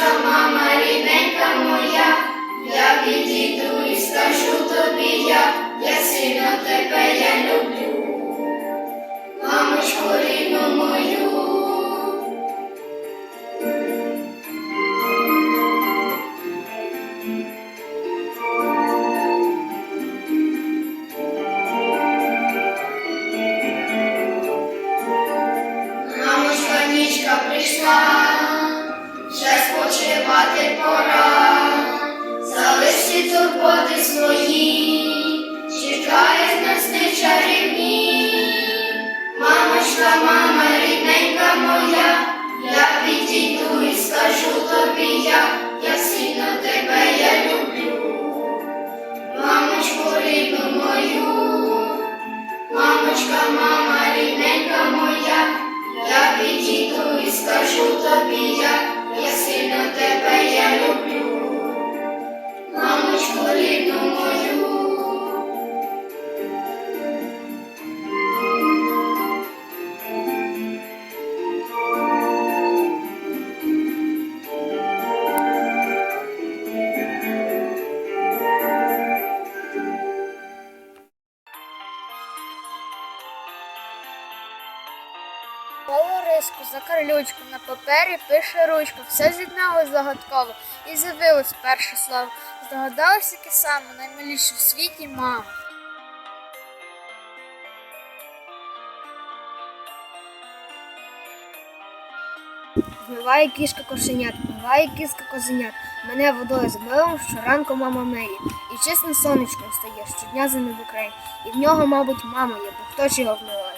наша мама рідненька моя, я відійду і скажу тобі я, я сильно тебе я люблю, мамочку рідну мою. Мамочка нічка прийшла спочивати пора, залиш всі турботи свої, чекає нас не чарівні. Мамочка, мама, рідненька моя, я підійду і скажу тобі я, як сильно тебе я люблю, мамочку рідну мою. Мамочка, мама, рідненька моя, я підійду і скажу тобі я, я сильно тебе я люблю, мамочку рідну мою. Лориску за карлючку на папері пише ручку, все з'єдналось загадково і з'явилось перше слово. Здогадалась яке саме наймиліше в світі мама. Вмиває кішка кошенят, вмиває кіска козенят. Мене водою з милом щоранку мама миє. І чесно сонечко встає щодня за небокрай. І в нього, мабуть, мама є, бо хто ж його вмиває.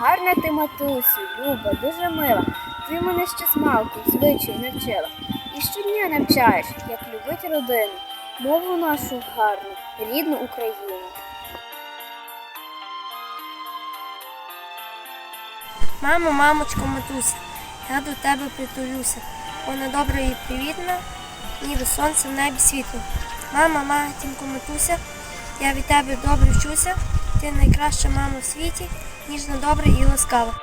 Гарна ти, матусю, люба, дуже мила. Ти мене ще з малку звичай навчила. І щодня навчаєш, як любить родину, мову нашу гарну, рідну Україну. Мамо, мамочко, матуся, я до тебе притулюся. Вона добра і привітна, ніби сонце в небі світло. Мама, матінко, матуся, я від тебе добре вчуся. Ти найкраща мама в світі, ніжна, добра і ласкава.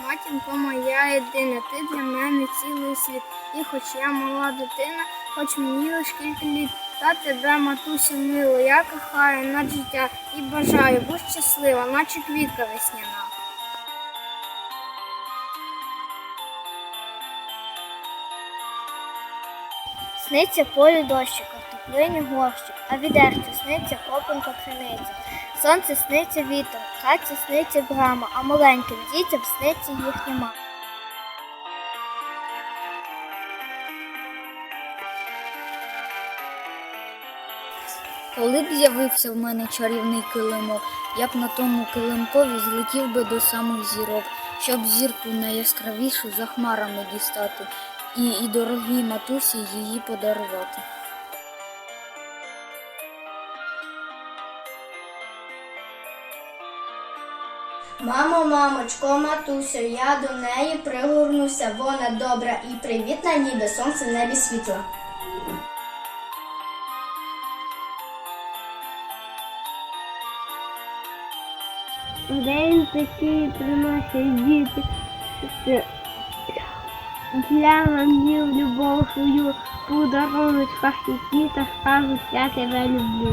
Матінко моя єдина, ти для мене цілий світ. І хоч я мала дитина, хоч мені лиш кілька літ. Та тебе, матусю, мило, я кохаю над життя і бажаю, будь щаслива, наче квітка весняна. Сниться а в теплині горщик, а відерце сниться копанка криниця. Сонце сниться вітер, Катя сниться брама, а маленьким дітям сниться їхня мама. Коли б з'явився в мене чарівний килимок, я б на тому килимкові злетів би до самих зірок, щоб зірку найяскравішу за хмарами дістати, і, і дорогій матусі її подарувати. Мамо, мамочко, матусю, я до неї пригорнуся, вона добра і привітна, ніби сонце в небі світла. День такий приносять діти. Для мамів любов свою подарують хахіті та скажуть, я тебе люблю.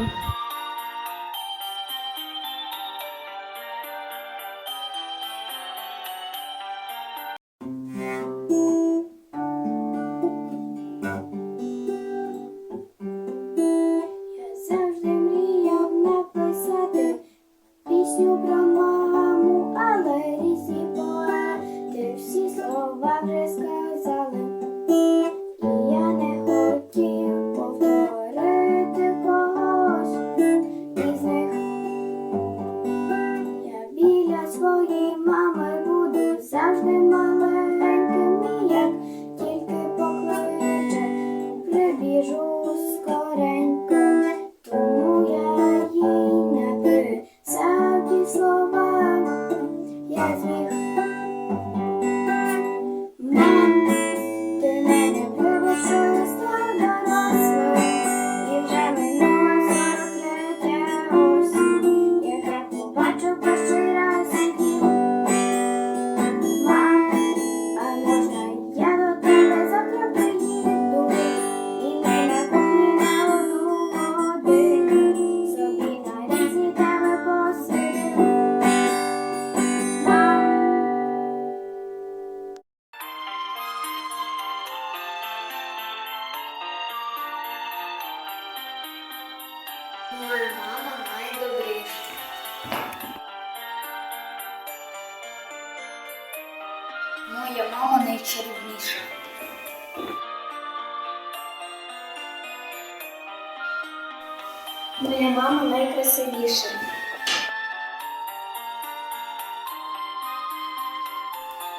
Thank you. Мама найчарівніша. Моя мама найкрасивіша.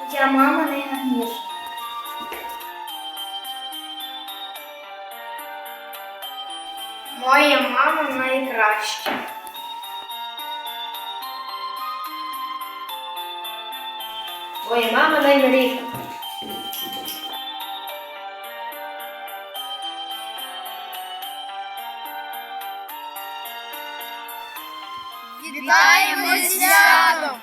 Моя мама найгарніша. Моя мама найкраща. Моя мама наймиліша. Вітаємо з святом!